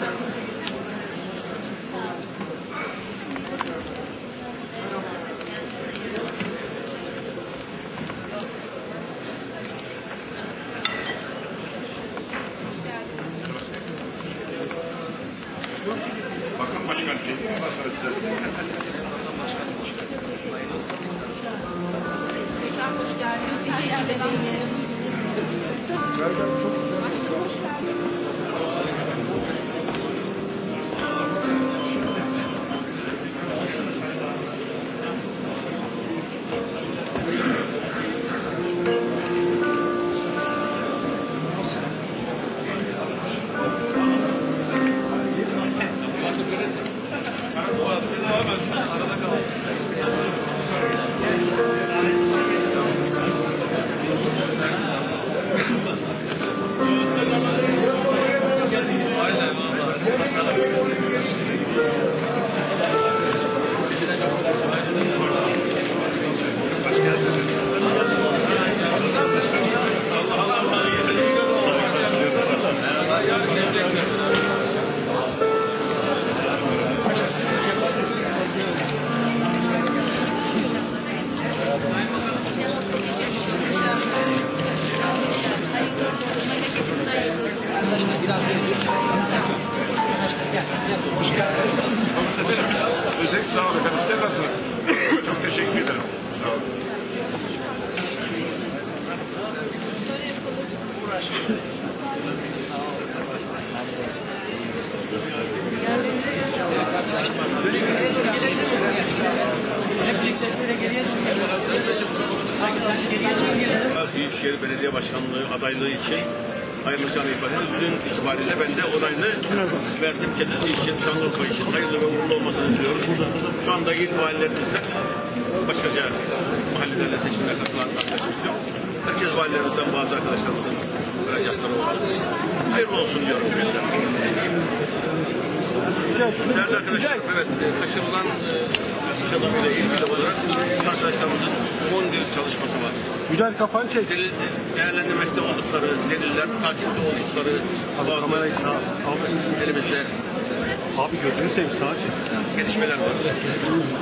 Bakın Teşekkür ederim. Özel sağ olun efendim. Siz nasılsınız? Çok teşekkür ederim. Sağ olun. Büyükşehir Belediye Başkanlığı adaylığı için ayrılacağını ifade ediyor. Dün itibariyle ben de onayını verdim. Kendisi için, Şanlıurfa için hayırlı ve uğurlu olmasını diliyorum. Şu anda il valilerimizden başkaca mahallelerle seçimler katılan arkadaşlarımız yok. Herkes valilerimizden bazı arkadaşlarımızın müracaatları oldu. Hayırlı olsun diyorum. Değerli arkadaşlarım, evet kaçırılan e, iş adamıyla ilgili olarak arkadaşlarımızın 10 yıl çalışması var. Güzel kafanı çek. delil, değerlendirmekte oldukları deliller, takipte oldukları bazı Kamerayı sağ. Elimizde abi gözünü seveyim sağa çek. gelişmeler var.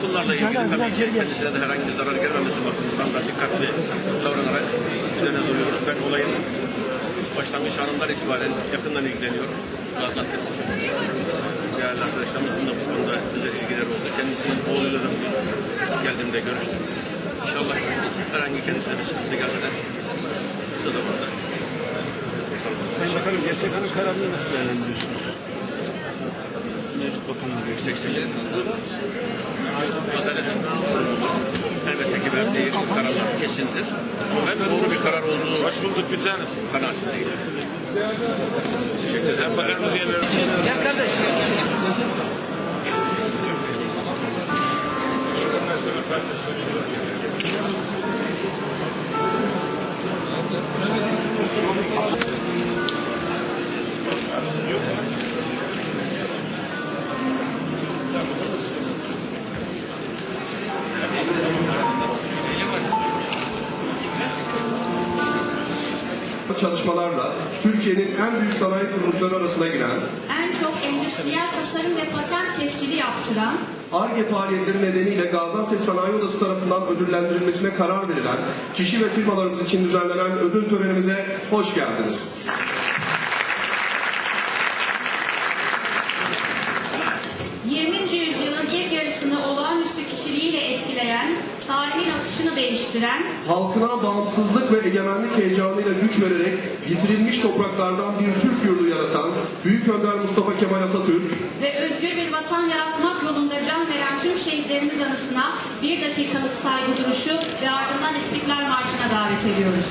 Bunlarla ilgili tabii ki kendisine de herhangi bir zarar gelmemesi bakımından da dikkatli davranarak üzerine duruyoruz. Ben olayın başlangıç anından itibaren yakından ilgileniyorum. Gaziantep Değerli arkadaşlarımızın da bu konuda özel ilgileri oldu. Kendisinin oğluyla da geldiğimde görüştüm. İnşallah herhangi kendisine bir sıkıntı gelmeden kısa zamanda Sayın Bakanım YSK'nın kararını nasıl değerlendiriyorsunuz? Bakanlığı yüksek seçim adalet elbette ki verdiği kararlar kesindir. Ama ben doğru bir karar olduğunu Hoş bulduk bir tane. Kanaatindeyim. Teşekkür ederim. Bakanımız yerlerine çalışmalarla Türkiye'nin en büyük sanayi kuruluşları arasına giren, en çok endüstriyel tasarım ve patent tescili yaptıran, ARGE faaliyetleri nedeniyle Gaziantep Sanayi Odası tarafından ödüllendirilmesine karar verilen kişi ve firmalarımız için düzenlenen ödül törenimize hoş geldiniz. ...20. değiştiren, Halkına bağımsızlık ve egemenlik heyecanıyla güç vererek yitirilmiş topraklardan bir Türk yurdu yaratan Büyük Önder Mustafa Kemal Atatürk, ve özgür bir vatan yaratmak yolunda can veren tüm şehitlerimiz anısına bir dakikalık saygı duruşu ve ardından İstiklal Marşı'na davet ediyoruz.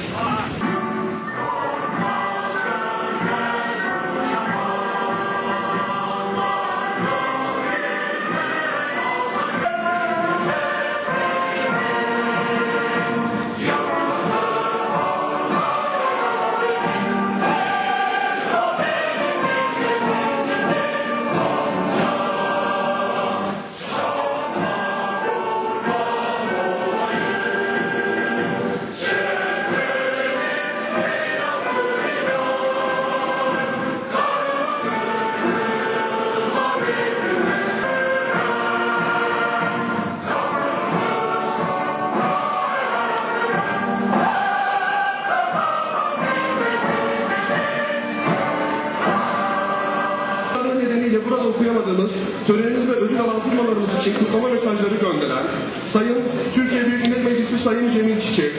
Çağırdığımız, törenimiz ve ödül alan firmalarımız için kutlama mesajları gönderen Sayın Türkiye Büyük Millet Meclisi Sayın Cemil Çiçek,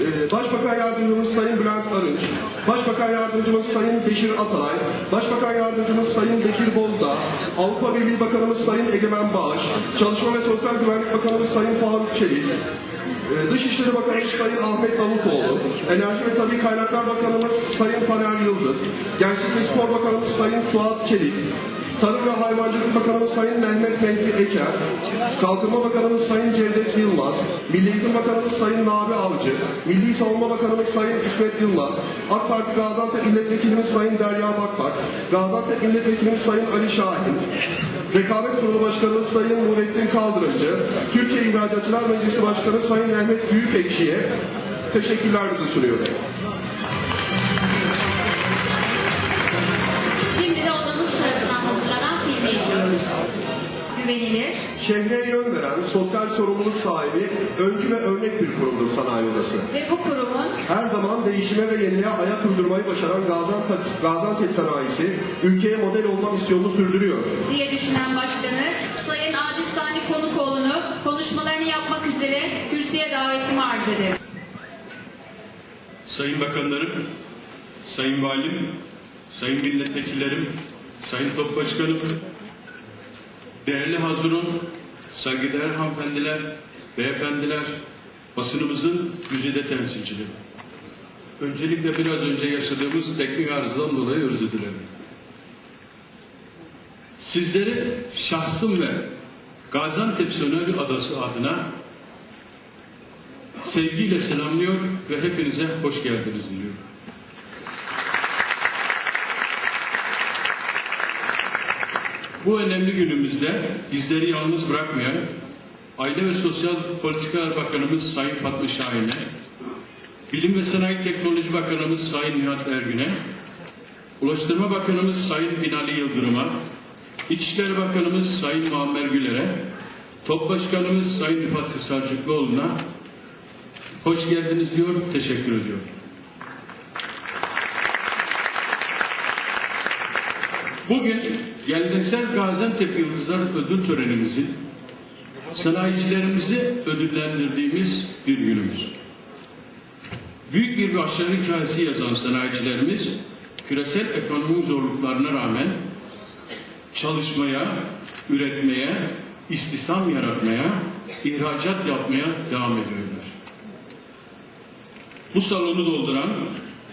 ee, Başbakan Yardımcımız Sayın Bülent Arınç, Başbakan Yardımcımız Sayın Beşir Atalay, Başbakan Yardımcımız Sayın Bekir Bozdağ, Avrupa Birliği Bakanımız Sayın Egemen Bağış, Çalışma ve Sosyal Güvenlik Bakanımız Sayın Faruk Çelik, ee, Dışişleri Bakanımız Sayın Ahmet Davutoğlu, Enerji ve Tabii Kaynaklar Bakanımız Sayın Taner Yıldız, Gençlik ve Spor Bakanımız Sayın Suat Çelik, Tarım ve Hayvancılık Bakanımız Sayın Mehmet Mehdi Eker, Kalkınma Bakanımız Sayın Cevdet Yılmaz, Milli Eğitim Bakanımız Sayın Nabi Avcı, Milli Savunma Bakanımız Sayın İsmet Yılmaz, AK Parti Gaziantep Milletvekilimiz Sayın Derya Bakbak, Gaziantep Milletvekilimiz Sayın Ali Şahin, Rekabet Kurulu Başkanımız Sayın Nurettin Kaldırımcı, Türkiye İhracatçılar Meclisi Başkanı Sayın Mehmet Büyükekşi'ye teşekkürlerimizi sunuyoruz. Güvenilir, Şehre yön veren, sosyal sorumluluk sahibi, öncü ve örnek bir kurumdur sanayi odası. ve bu kurumun Her zaman değişime ve yeniliğe ayak uydurmayı başaran Gaziantep, Gaziantep sanayisi ülkeye model olma misyonunu sürdürüyor. diye düşünen başkanı Sayın Adistani Konukoğlu'nu konuşmalarını yapmak üzere kürsüye davetimi arz ederim. Sayın Bakanlarım, Sayın Valim, Sayın Milletvekillerim, Sayın Top Başkanım, değerli hazırın, saygıdeğer hanımefendiler, beyefendiler, basınımızın güzide temsilcileri. Öncelikle biraz önce yaşadığımız teknik arızadan dolayı özür dilerim. Sizleri şahsım ve Gaziantep Söneri Adası adına sevgiyle selamlıyor ve hepinize hoş geldiniz diliyorum. Bu önemli günümüzde bizleri yalnız bırakmayan Aile ve Sosyal Politikalar Bakanımız Sayın Fatma Şahin'e, Bilim ve Sanayi Teknoloji Bakanımız Sayın Nihat Ergün'e, Ulaştırma Bakanımız Sayın Binali Yıldırım'a, İçişleri Bakanımız Sayın Muammer Güler'e, Top Başkanımız Sayın Rıfat Sarcıklıoğlu'na hoş geldiniz diyor, teşekkür ediyorum. Bugün geleneksel Gaziantep Yıldızlar Ödül Törenimizin sanayicilerimizi ödüllendirdiğimiz bir günümüz. Büyük bir başarı hikayesi yazan sanayicilerimiz küresel ekonomik zorluklarına rağmen çalışmaya, üretmeye, istihdam yaratmaya, ihracat yapmaya devam ediyorlar. Bu salonu dolduran,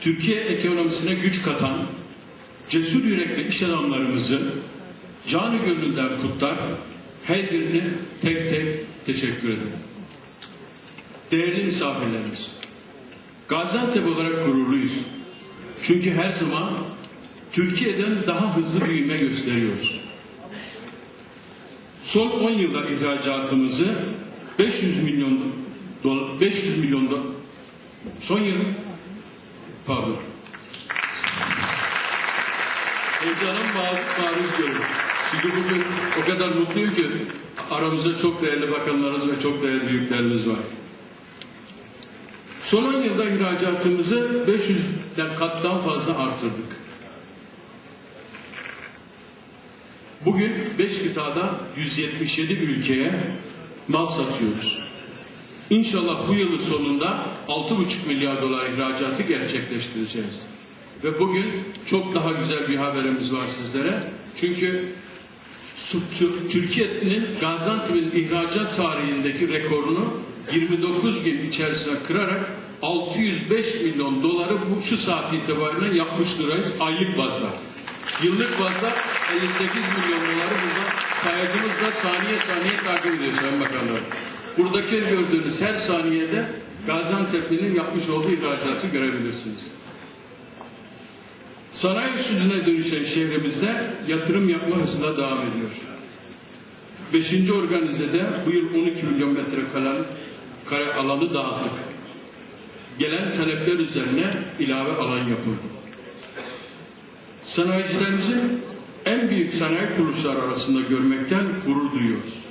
Türkiye ekonomisine güç katan, cesur yürekli iş adamlarımızı canı gönülden kutlar, her birine tek tek teşekkür ederim. Değerli misafirlerimiz, Gaziantep olarak gururluyuz. Çünkü her zaman Türkiye'den daha hızlı büyüme gösteriyoruz. Son 10 yılda ihracatımızı 500 milyon dolar, 500 milyon dolar, son yıl, pardon, heyecanım maruz görüyorum. Çünkü bugün o kadar mutluyum ki aramızda çok değerli bakanlarımız ve çok değerli büyüklerimiz var. Son 10 yılda ihracatımızı 500'den kattan fazla artırdık. Bugün 5 kıtada 177 ülkeye mal satıyoruz. İnşallah bu yılın sonunda 6,5 milyar dolar ihracatı gerçekleştireceğiz. Ve bugün çok daha güzel bir haberimiz var sizlere. Çünkü Türkiye'nin Gaziantep'in ihracat tarihindeki rekorunu 29 gün içerisinde kırarak 605 milyon doları bu şu saat itibariyle yapmış durumdayız aylık bazda. Yıllık bazda 58 milyon doları burada saydığımızda saniye saniye takip ediyor Sayın Bakanlar. Buradaki gördüğünüz her saniyede Gaziantep'in yapmış olduğu ihracatı görebilirsiniz. Sanayi üstüne dönüşen şehrimizde yatırım yapma hızına devam ediyor. Beşinci organizede bu yıl 12 milyon metrekare kare alanı dağıttık. Gelen talepler üzerine ilave alan yapıldı. Sanayicilerimizin en büyük sanayi kuruluşları arasında görmekten gurur duyuyoruz.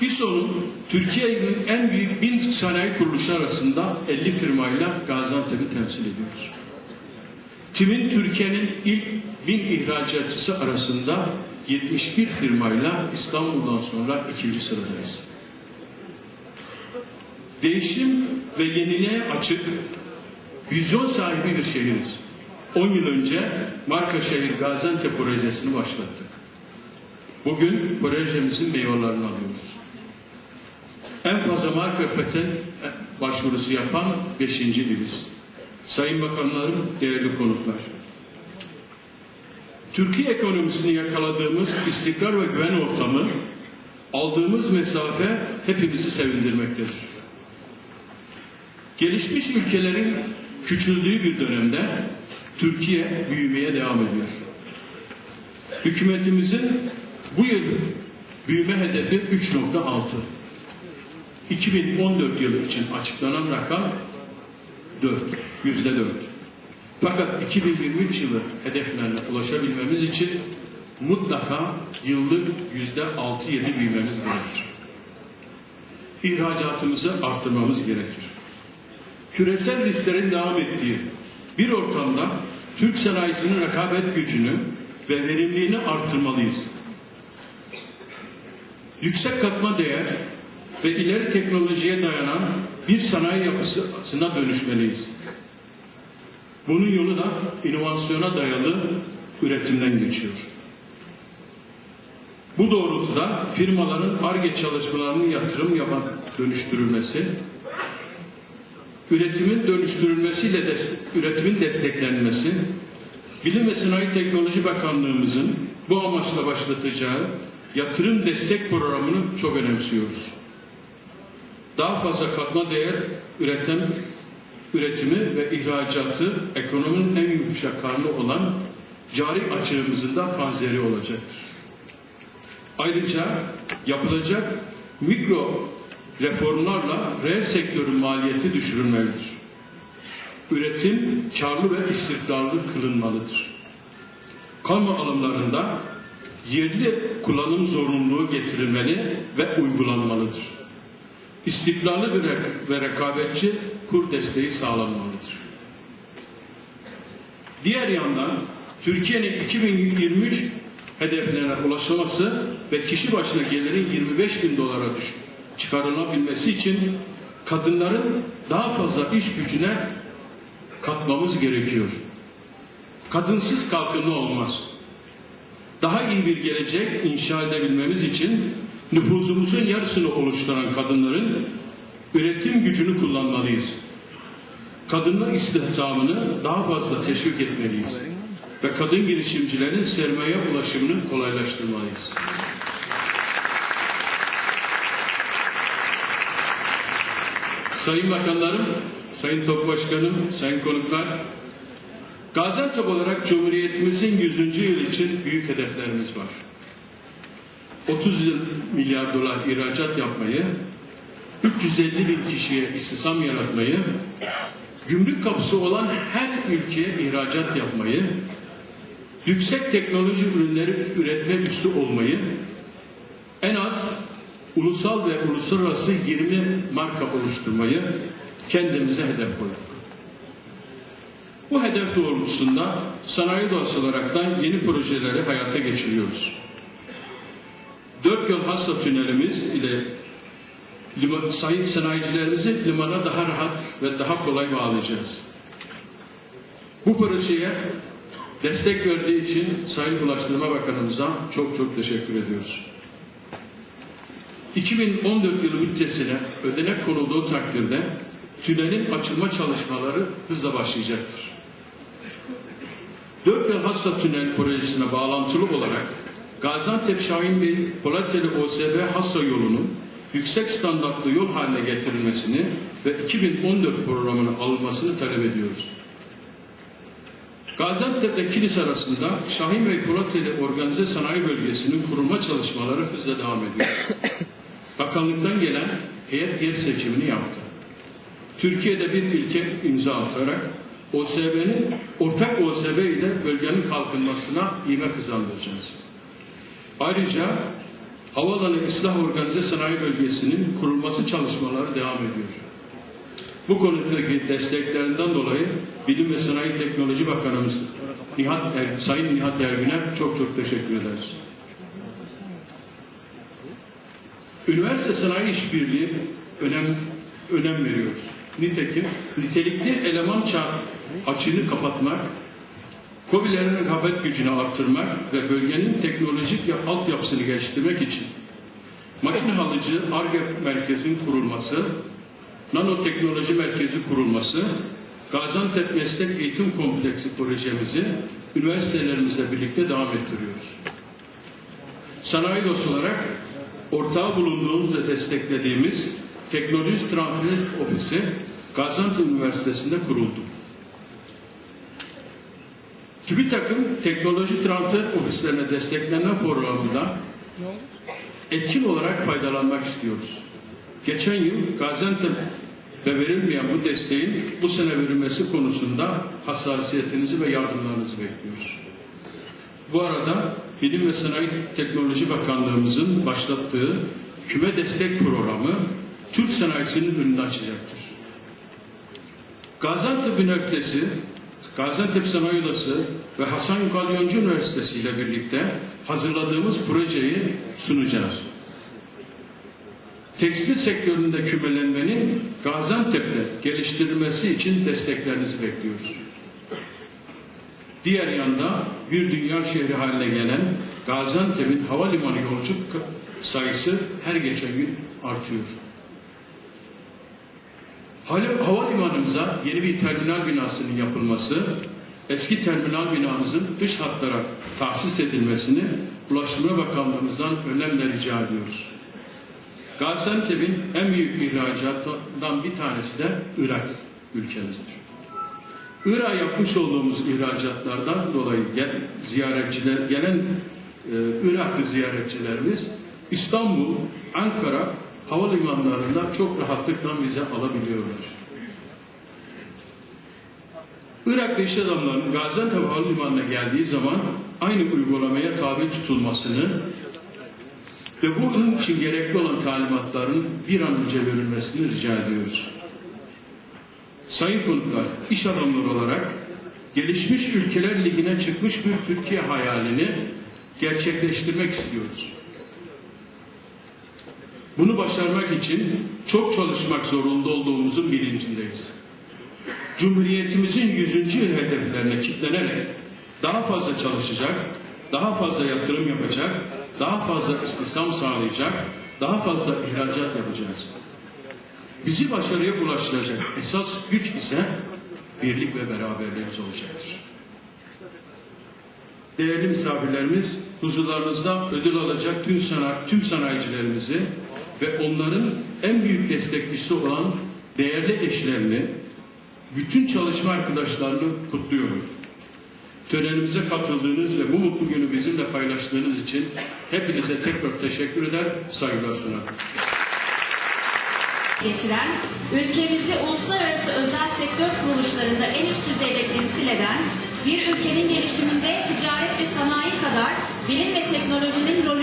İSO'nun Türkiye'nin en büyük bin sanayi kuruluşu arasında 50 firmayla Gaziantep'i temsil ediyoruz. TİM'in Türkiye'nin ilk bin ihracatçısı arasında 71 firmayla İstanbul'dan sonra ikinci sıradayız. Değişim ve yeniliğe açık, vizyon sahibi bir şehiriz. 10 yıl önce Marka Şehir Gaziantep projesini başlattık. Bugün projemizin meyvelerini alıyoruz. En fazla marka patent başvurusu yapan 5. iliz. Sayın Bakanlarım, değerli konuklar. Türkiye ekonomisini yakaladığımız istikrar ve güven ortamı, aldığımız mesafe hepimizi sevindirmektedir. Gelişmiş ülkelerin küçüldüğü bir dönemde Türkiye büyümeye devam ediyor. Hükümetimizin bu yıl büyüme hedefi 3.6. 2014 yılı için açıklanan rakam 4, yüzde 4. Fakat 2023 yılı hedeflerine ulaşabilmemiz için mutlaka yıllık yüzde 6-7 büyümemiz gerekir. İhracatımızı arttırmamız gerekir. Küresel risklerin devam ettiği bir ortamda Türk sanayisinin rekabet gücünü ve verimliliğini arttırmalıyız. Yüksek katma değer ve ileri teknolojiye dayanan bir sanayi yapısına dönüşmeliyiz. Bunun yolu da inovasyona dayalı üretimden geçiyor. Bu doğrultuda firmaların ARGE çalışmalarının yatırım yapan dönüştürülmesi, üretimin dönüştürülmesiyle destek, üretimin desteklenmesi, Bilim ve Sanayi Teknoloji Bakanlığımızın bu amaçla başlatacağı yatırım destek programını çok önemsiyoruz. Daha fazla katma değer üreten üretimi ve ihracatı ekonominin en yumuşak karnı olan cari açığımızın da panzeri olacaktır. Ayrıca yapılacak mikro reformlarla reel sektörün maliyeti düşürülmelidir. Üretim karlı ve istikrarlı kılınmalıdır. Kamu alımlarında yerli kullanım zorunluluğu getirilmeli ve uygulanmalıdır. İstikrarlı ve rekabetçi kur desteği sağlanmalıdır. Diğer yandan Türkiye'nin 2023 hedeflerine ulaşılması ve kişi başına gelirin 25 bin dolara düş çıkarılabilmesi için kadınların daha fazla iş gücüne katmamız gerekiyor. Kadınsız kalkınma olmaz. Daha iyi bir gelecek inşa edebilmemiz için nüfusumuzun yarısını oluşturan kadınların üretim gücünü kullanmalıyız. Kadınlar istihdamını daha fazla teşvik etmeliyiz. Ve kadın girişimcilerin sermaye ulaşımını kolaylaştırmalıyız. Sayın Bakanlarım, Sayın Top Başkanım, Sayın konuklar, Gaziantep olarak Cumhuriyetimizin 100. yıl için büyük hedeflerimiz var. 30 milyar dolar ihracat yapmayı, 350 bin kişiye istihdam yaratmayı, gümrük kapısı olan her ülkeye ihracat yapmayı, yüksek teknoloji ürünleri üretme üssü olmayı, en az ulusal ve uluslararası 20 marka oluşturmayı kendimize hedef koyduk. Bu hedef doğrultusunda sanayi odası olaraktan yeni projeleri hayata geçiriyoruz. Dört yol hassa tünelimiz ile liman, sanayicilerimizi limana daha rahat ve daha kolay bağlayacağız. Bu projeye destek verdiği için Sayın Ulaştırma Bakanımıza çok çok teşekkür ediyoruz. 2014 yılı bütçesine ödenek konulduğu takdirde tünelin açılma çalışmaları hızla başlayacaktır. Dört yıl Hassa Tünel projesine bağlantılı olarak Gaziantep Şahin Bey Polateli OSB Hassa yolunun yüksek standartlı yol haline getirilmesini ve 2014 programına alınmasını talep ediyoruz. Gaziantep ile Kilis arasında Şahin Bey Polateli Organize Sanayi Bölgesi'nin kurulma çalışmaları hızla devam ediyor. Bakanlıktan gelen heyet yer seçimini yaptı. Türkiye'de bir ilke imza atarak OSB'nin ortak OSB ile bölgenin kalkınmasına ivme kazandıracağız. Ayrıca Havaalanı İslah Organize Sanayi Bölgesi'nin kurulması çalışmaları devam ediyor. Bu konudaki desteklerinden dolayı Bilim ve Sanayi Teknoloji Bakanımız Nihat er, Sayın Nihat Ergün'e çok çok teşekkür ederiz. Üniversite sanayi işbirliği önem önem veriyoruz. Nitekim nitelikli eleman çağ açığını kapatmak, COBİ'lerin rekabet gücünü arttırmak ve bölgenin teknolojik ya- altyapısını geliştirmek için makine halıcı ARGE merkezinin kurulması, nanoteknoloji merkezi kurulması, Gaziantep Meslek Eğitim Kompleksi projemizi üniversitelerimizle birlikte devam ettiriyoruz. Sanayi dostu olarak ortağı bulunduğumuz ve desteklediğimiz Teknoloji Transfer Ofisi Gaziantep Üniversitesi'nde kuruldu. TÜBİTAK'ın Teknoloji Transfer Ofislerine desteklenen programında etkin olarak faydalanmak istiyoruz. Geçen yıl Gaziantep'e verilmeyen bu desteğin bu sene verilmesi konusunda hassasiyetinizi ve yardımlarınızı bekliyoruz. Bu arada Bilim ve Sanayi Teknoloji Bakanlığımızın başlattığı küme destek programı Türk sanayisinin önünü açacaktır. Gaziantep Üniversitesi, Gaziantep Sanayi Odası ve Hasan Kalyoncu Üniversitesi ile birlikte hazırladığımız projeyi sunacağız. Tekstil sektöründe kümelenmenin Gaziantep'te geliştirilmesi için desteklerinizi bekliyoruz. Diğer yanda bir dünya şehri haline gelen Gaziantep'in havalimanı yolcu sayısı her geçen gün artıyor. Havalimanımıza yeni bir terminal binasının yapılması, eski terminal binamızın dış hatlara tahsis edilmesini Ulaştırma Bakanlığımızdan önemli rica ediyoruz. Gaziantep'in en büyük ihracatından bir tanesi de Irak ülkemizdir. Irak'a yapmış olduğumuz ihracatlardan dolayı gel, ziyaretçiler gelen e, Iraklı ziyaretçilerimiz İstanbul, Ankara havalimanlarında çok rahatlıkla vize alabiliyorlar. Iraklı iş adamlarının Gaziantep Havalimanı'na geldiği zaman aynı uygulamaya tabi tutulmasını ve bunun için gerekli olan talimatların bir an önce verilmesini rica ediyoruz. Sayın konuklar, iş adamları olarak gelişmiş ülkeler ligine çıkmış bir Türkiye hayalini gerçekleştirmek istiyoruz. Bunu başarmak için çok çalışmak zorunda olduğumuzun bilincindeyiz. Cumhuriyetimizin 100. yıl hedeflerine kitlenerek daha fazla çalışacak, daha fazla yatırım yapacak, daha fazla istihdam sağlayacak, daha fazla ihracat yapacağız. Bizi başarıya ulaştıracak esas güç ise birlik ve beraberliğimiz olacaktır. Değerli misafirlerimiz, huzurlarınızda ödül alacak tüm, sana, tüm sanayicilerimizi ve onların en büyük destekçisi olan değerli eşlerini, bütün çalışma arkadaşlarını kutluyorum. Törenimize katıldığınız ve bu mutlu günü bizimle paylaştığınız için hepinize tekrar teşekkür eder, saygılar sunarım. getiren, ülkemizi uluslararası özel sektör kuruluşlarında en üst düzeyde temsil eden, bir ülkenin gelişiminde ticaret ve sanayi kadar bilim ve teknolojinin rolü